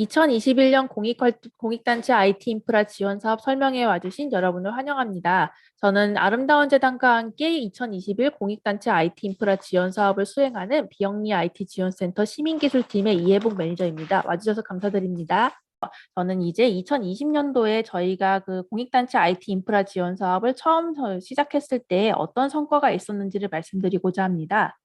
2021년 공익활, 공익 단체 IT 인프라 지원 사업 설명회에 와주신 여러분을 환영합니다. 저는 아름다운 재단과 함께 2021 공익단체 IT 인프라 지원 사업을 수행하는 비영리 IT 지원센터 시민기술팀의 이해복 매니저입니다. 와주셔서 감사드립니다. 저는 이제 2020년도에 저희가 그 공익단체 IT 인프라 지원 사업을 처음 저- 시작했을 때 어떤 성과가 있었는지를 말씀드리고자 합니다.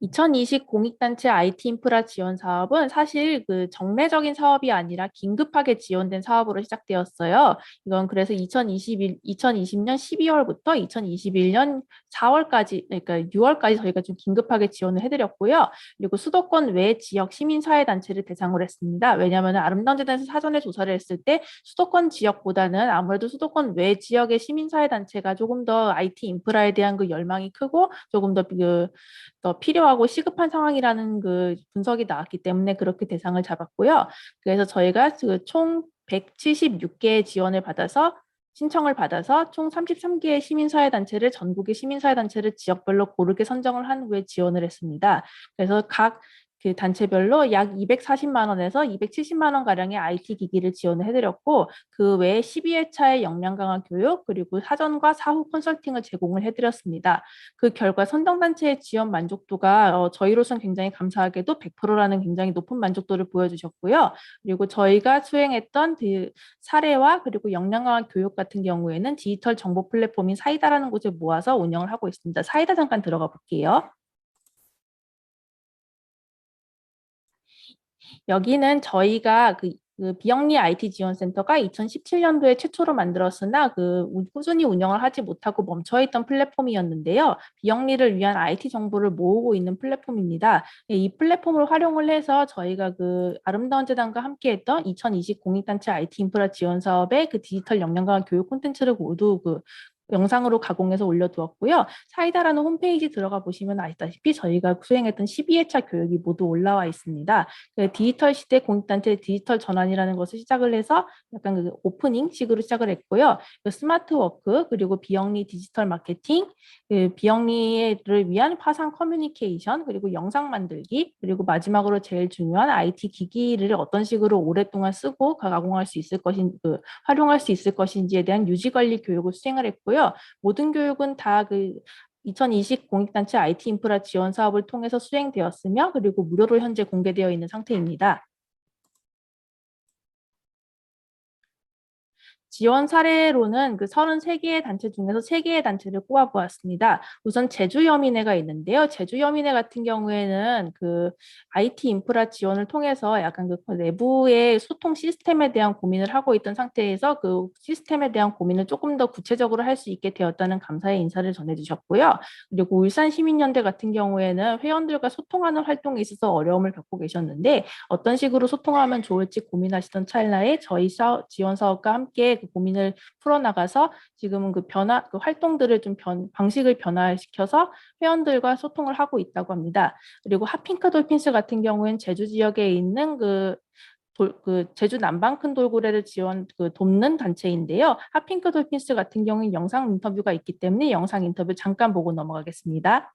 2020 공익단체 IT 인프라 지원 사업은 사실 그 정례적인 사업이 아니라 긴급하게 지원된 사업으로 시작되었어요. 이건 그래서 2021, 2020년 12월부터 2021년 4월까지, 그러니까 6월까지 저희가 좀 긴급하게 지원을 해드렸고요. 그리고 수도권 외 지역 시민사회단체를 대상으로 했습니다. 왜냐하면 아름다운 재단에서 사전에 조사를 했을 때 수도권 지역보다는 아무래도 수도권 외 지역의 시민사회단체가 조금 더 IT 인프라에 대한 그 열망이 크고 조금 더 그, 더 필요하고 시급한 상황이라는 그 분석이 나왔기 때문에 그렇게 대상을 잡았고요. 그래서 저희가 그 총 176개의 지원을 받아서 신청을 받아서 총 33개의 시민사회단체를 전국의 시민사회단체를 지역별로 고르게 선정을 한 후에 지원을 했습니다. 그래서 각 그 단체별로 약 240만 원에서 270만 원 가량의 IT 기기를 지원을 해드렸고 그 외에 12회차의 역량 강화 교육 그리고 사전과 사후 컨설팅을 제공을 해드렸습니다. 그 결과 선정 단체의 지원 만족도가 어, 저희로선 굉장히 감사하게도 100%라는 굉장히 높은 만족도를 보여주셨고요. 그리고 저희가 수행했던 그 사례와 그리고 역량 강화 교육 같은 경우에는 디지털 정보 플랫폼인 사이다라는 곳에 모아서 운영을 하고 있습니다. 사이다 잠깐 들어가 볼게요. 여기는 저희가 그, 그 비영리 IT 지원센터가 2017년도에 최초로 만들었으나 그 우- 꾸준히 운영을 하지 못하고 멈춰있던 플랫폼이었는데요. 비영리를 위한 IT 정보를 모으고 있는 플랫폼입니다. 예, 이 플랫폼을 활용을 해서 저희가 그 아름다운 재단과 함께했던 2020 공익단체 IT 인프라 지원 사업의 그 디지털 역량 강화 교육 콘텐츠를 모두 그 영상으로 가공해서 올려두었고요. 사이다라는 홈페이지 들어가 보시면 아시다시피 저희가 수행했던 12회차 교육이 모두 올라와 있습니다. 그 디지털 시대 공익단체 디지털 전환이라는 것을 시작을 해서 약간 그 오프닝식으로 시작을 했고요. 그 스마트 워크 그리고 비영리 디지털 마케팅, 그 비영리를 위한 화상 커뮤니케이션 그리고 영상 만들기 그리고 마지막으로 제일 중요한 IT 기기를 어떤 식으로 오랫동안 쓰고 가공할 수 있을 것인 그 활용할 수 있을 것인지에 대한 유지 관리 교육을 수행을 했고요. 모든 교육은 다그 2020 공익단체 IT 인프라 지원 사업을 통해서 수행되었으며 그리고 무료로 현재 공개되어 있는 상태입니다. 지원 사례로는 그 33개의 단체 중에서 3개의 단체를 꼽아보았습니다. 우선 제주여민회가 있는데요. 제주여민회 같은 경우에는 그 IT 인프라 지원을 통해서 약간 그 내부의 소통 시스템에 대한 고민을 하고 있던 상태에서 그 시스템에 대한 고민을 조금 더 구체적으로 할 수 있게 되었다는 감사의 인사를 전해주셨고요. 그리고 울산 시민연대 같은 경우에는 회원들과 소통하는 활동에 있어서 어려움을 겪고 계셨는데 어떤 식으로 소통하면 좋을지 고민하시던 찰나에 저희 사- 지원 사업과 함께 그 고민을 풀어나가서 지금은 그 변화, 그 활동들을 좀 변, 방식을 변화시켜서 회원들과 소통을 하고 있다고 합니다. 그리고 핫핑크 돌핀스 같은 경우에는 제주 지역에 있는 그 돌, 그 제주 남방 큰 돌고래를 지원 그 돕는 단체인데요. 핫핑크 돌핀스 같은 경우는 영상 인터뷰가 있기 때문에 영상 인터뷰 잠깐 보고 넘어가겠습니다.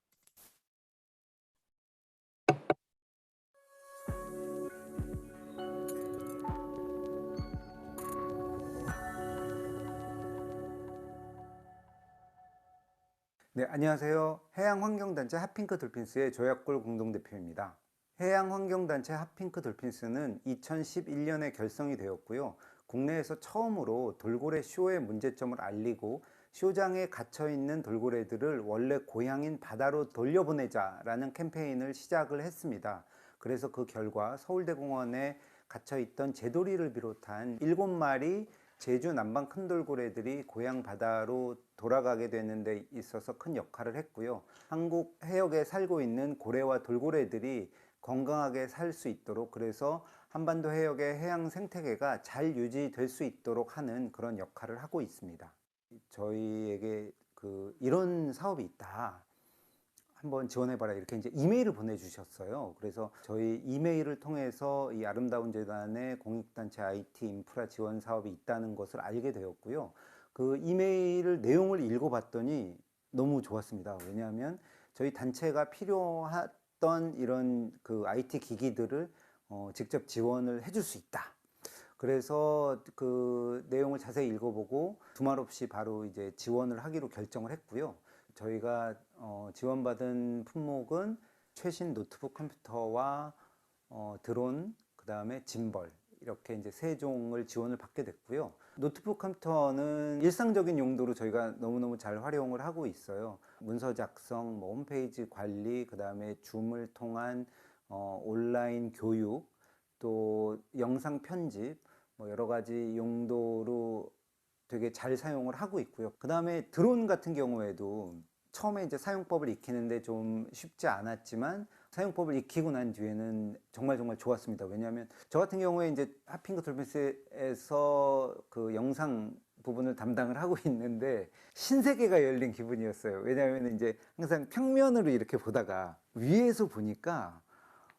네, 안녕하세요. 해양환경단체 핫핑크 돌핀스의 조약골 공동대표입니다. 해양환경단체 핫핑크 돌핀스는 2011년에 결성이 되었고요. 국내에서 처음으로 돌고래 쇼의 문제점을 알리고 쇼장에 갇혀 있는 돌고래들을 원래 고향인 바다로 돌려보내자라는 캠페인을 시작을 했습니다. 그래서 그 결과 서울대공원에 갇혀 있던 제도리를 비롯한 7마리 제주 남방 큰 돌고래들이 고향 바다로 돌아가게 되는 데 있어서 큰 역할을 했고요. 한국 해역에 살고 있는 고래와 돌고래들이 건강하게 살 수 있도록 그래서 한반도 해역의 해양 생태계가 잘 유지될 수 있도록 하는 그런 역할을 하고 있습니다. 저희에게 그 이런 사업이 있다. 한번 지원해봐라 이렇게 이제 이메일을 보내주셨어요. 그래서 저희 이메일을 통해서 이 아름다운 재단의 공익단체 IT 인프라 지원 사업이 있다는 것을 알게 되었고요. 그 이메일 내용을 읽어봤더니 너무 좋았습니다. 왜냐하면 저희 단체가 필요했던 이런 그 IT 기기들을 어, 직접 지원을 해줄 수 있다. 그래서 그 내용을 자세히 읽어보고 두말 없이 바로 이제 지원을 하기로 결정을 했고요. 저희가 어, 지원받은 품목은 최신 노트북 컴퓨터와 어, 드론, 그 다음에 짐벌 이렇게 이제 세 종을 지원을 받게 됐고요. 노트북 컴퓨터는 일상적인 용도로 저희가 너무너무 잘 활용을 하고 있어요. 문서 작성, 뭐 홈페이지 관리, 그 다음에 줌을 통한 어, 온라인 교육, 또 영상 편집, 뭐 여러 가지 용도로 되게 잘 사용을 하고 있고요. 그 다음에 드론 같은 경우에도 처음에 이제 사용법을 익히는데 좀 쉽지 않았지만 사용법을 익히고 난 뒤에는 정말 정말 좋았습니다. 왜냐하면 저 같은 경우에 이제 하핑크 돌핀스에서 그 영상 부분을 담당을 하고 있는데 신세계가 열린 기분이었어요. 왜냐하면 이제 항상 평면으로 이렇게 보다가 위에서 보니까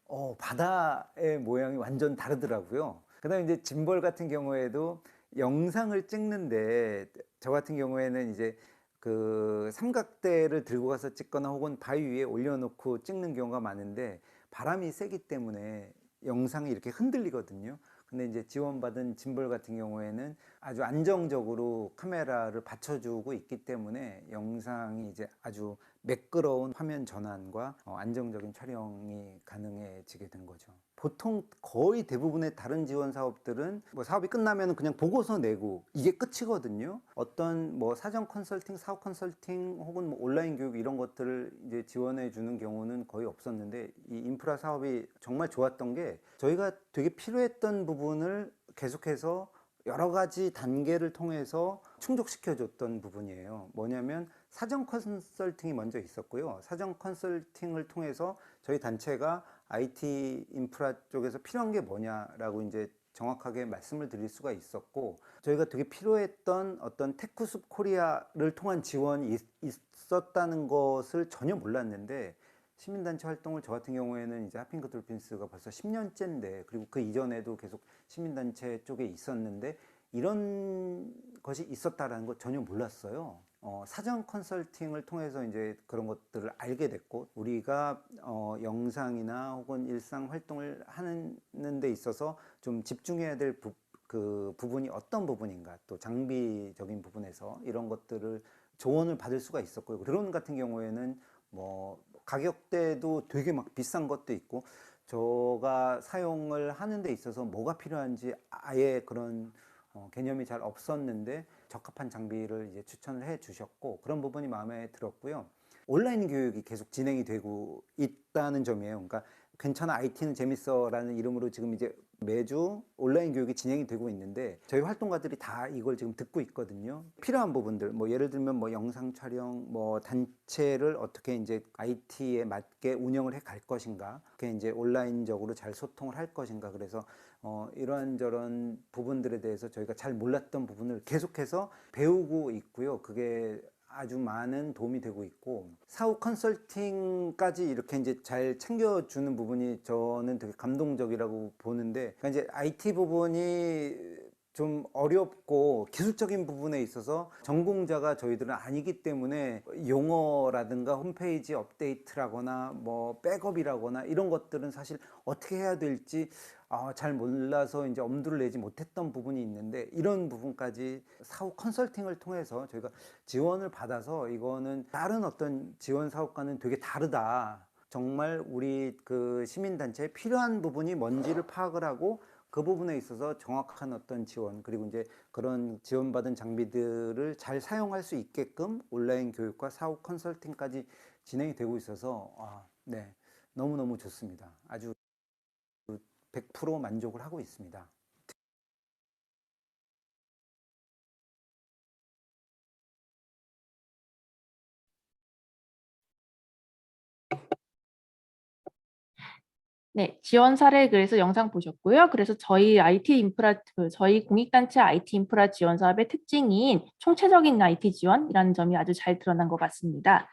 어, 바다의 모양이 완전 다르더라고요. 그 다음에 이제 짐벌 같은 경우에도 영상을 찍는데 저 같은 경우에는 이제 그 삼각대를 들고 가서 찍거나 혹은 바위 위에 올려놓고 찍는 경우가 많은데 바람이 세기 때문에 영상이 이렇게 흔들리거든요. 근데 이제 지원받은 짐벌 같은 경우에는 아주 안정적으로 카메라를 받쳐주고 있기 때문에 영상이 이제 아주 매끄러운 화면 전환과 어, 안정적인 촬영이 가능해지게 된 거죠. 보통 거의 대부분의 다른 지원 사업들은 뭐 사업이 끝나면 그냥 보고서 내고 이게 끝이거든요. 어떤 뭐 사전 컨설팅, 사업 컨설팅 혹은 뭐 온라인 교육 이런 것들을 이제 지원해 주는 경우는 거의 없었는데 이 인프라 사업이 정말 좋았던 게 저희가 되게 필요했던 부분을 계속해서 여러 가지 단계를 통해서 충족시켜 줬던 부분이에요. 뭐냐면 사전 컨설팅이 먼저 있었고요. 사전 컨설팅을 통해서 저희 단체가 IT 인프라 쪽에서 필요한 게 뭐냐라고 이제 정확하게 말씀을 드릴 수가 있었고 저희가 되게 필요했던 어떤 테크숲 코리아를 통한 지원이 있- 있었다는 것을 전혀 몰랐는데 시민단체 활동을 저 같은 경우에는 이제 하핑크 돌핀스가 벌써 10년째인데 그리고 그 이전에도 계속 시민단체 쪽에 있었는데 이런 것이 있었다라는 거 전혀 몰랐어요. 어, 사전 컨설팅을 통해서 이제 그런 것들을 알게 됐고 우리가 어, 영상이나 혹은 일상 활동을 하는 데 있어서 좀 집중해야 될 부, 그 부분이 어떤 부분인가 또 장비적인 부분에서 이런 것들을 조언을 받을 수가 있었고요. 드론 같은 경우에는 뭐 가격대도 되게 막 비싼 것도 있고 저가 사용을 하는 데 있어서 뭐가 필요한지 아예 그런 어, 개념이 잘 없었는데 적합한 장비를 이제 추천을 해 주셨고 그런 부분이 마음에 들었고요. 온라인 교육이 계속 진행이 되고 있다는 점이에요. 그러니까 괜찮아 IT는 재밌어라는 이름으로 지금 이제 매주 온라인 교육이 진행이 되고 있는데 저희 활동가들이 다 이걸 지금 듣고 있거든요. 필요한 부분들 뭐 예를 들면 뭐 영상 촬영 뭐 단체를 어떻게 이제 IT에 맞게 운영을 해 갈 것인가 그게 이제 온라인적으로 잘 소통을 할 것인가 그래서 어 이러한 저런 부분들에 대해서 저희가 잘 몰랐던 부분을 계속해서 배우고 있고요. 그게 아주 많은 도움이 되고 있고 사후 컨설팅까지 이렇게 이제 잘 챙겨주는 부분이 저는 되게 감동적이라고 보는데 그러니까 이제 IT 부분이 좀 어렵고 기술적인 부분에 있어서 전공자가 저희들은 아니기 때문에 용어라든가 홈페이지 업데이트라거나 뭐 백업이라거나 이런 것들은 사실 어떻게 해야 될지 아, 잘 몰라서 이제 엄두를 내지 못했던 부분이 있는데 이런 부분까지 사후 컨설팅을 통해서 저희가 지원을 받아서 이거는 다른 어떤 지원 사업과는 되게 다르다. 정말 우리 그 시민단체에 필요한 부분이 뭔지를 파악을 하고 그 부분에 있어서 정확한 어떤 지원 그리고 이제 그런 지원받은 장비들을 잘 사용할 수 있게끔 온라인 교육과 사후 컨설팅까지 진행이 되고 있어서 아, 네 너무너무 좋습니다. 아주 100% 만족을 하고 있습니다. 네, 지원 사례 그래서 영상 보셨고요. 그래서 저희 IT 인프라, 그 저희 공익단체 IT 인프라 지원 사업의 특징인 총체적인 IT 지원이라는 점이 아주 잘 드러난 것 같습니다.